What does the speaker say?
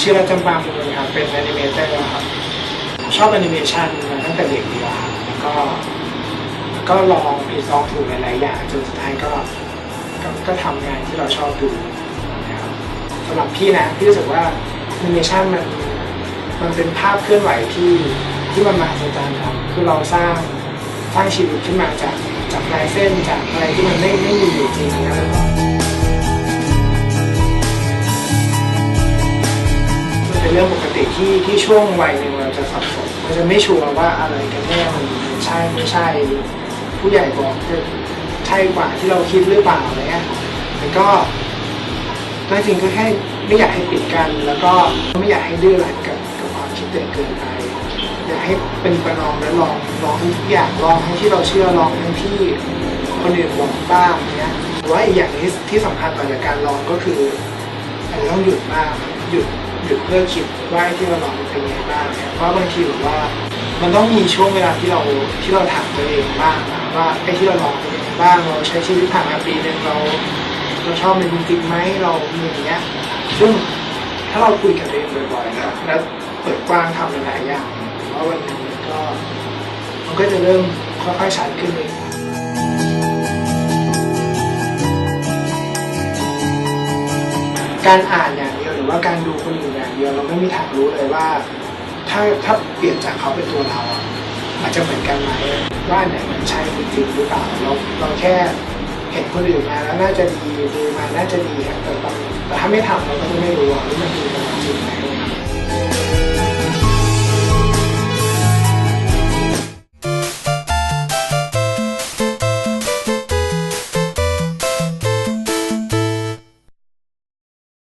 ชื่อรัชจำปามูลครับเป็นแอนิเมเตอร์ครับ ชอบแอนิเมชันมาตั้งแต่เด็กดีกว่าครับแล้วก็ ก็ลองผิดลองถูกหลายๆอย่างจนสุดท้ายก็ก็ก็ทำงานที่เราชอบดูนะครับสำหรับพี่นะพี่รู้สึกว่าแอนิเมชันมันมันเป็นภาพเคลื่อนไหวที่ที่มันมหัศจรรย์ครับคือเราสร้างสร้างชีวิตขึ้นมาจากจากลายเส้นจากอะไรที่มันไม่ไม่มีอยู่จริงนะครับ เรื่องปกติที่ที่ช่วงวัยหนึ่งเราจะสับสนเราจะไม่ชัวร์ว่าอะไรกันแน่มันใช่ไม่ใช่ ผู้ใหญ่บอกจะใช่กว่าที่เราคิดหรือเปล่าอะไรเงี้ยแต่ก็ก็จริงก็แค่ไม่อยากให้ปิดกัน แล้วก็ไม่อยากให้ดื้อรั้นกับกับความคิดตัวเองเกินไปอยากให้เป็นประนอมและลองลองทุกอย่างลองทั้งที่เราเชื่อลองทั้งที่คนอื่นบอกบ้างเนี้ยว่าอีกอย่างที่ที่สำคัญต่อจากการลองก็คืออาจจะต้องหยุดบ้างหยุด หยุดเพื่อคิดว่าที่เราลองเป็นยังไงบ้างเนี่ยเพราะบางทีแบบว่า มันต้องมีช่วงเวลาที่เราที่เราถามตัวเองบ้างนะว่าไอ้ที่เราลองเป็นยังไงบ้างเราใช้ชีวิตผ่านมาปีหนึ่งเราเราชอบมันจริงไหมเรามีอย่างเงี้ยซึ่งถ้าเราคุยกับตัวเองบ่อยๆนะแล้วเปิดกว้างทำหลายๆอย่างว่าวันนึงมันก็มันก็จะเริ่มค่อยๆชัดขึ้นเองการอ่านเดีย รือว่าการดูคนอื่นอย่างเดียวเราไม่มีทางรู้เลยว่า ถ้าถ้าเปลี่ยนจากเขาเป็นตัวเราอะมันจะเหมือนกันไหมว่าไหนมันใช่จริงหรือเปล่าเราเราแค่เห็นคนอื่นมาแล้วน่าจะดีดูมาน่าจะดีครับแต่ตอนแต่ถ้าไม่ทำเราก็จะไม่รู้ว่ามันดีกับเราจริงไหม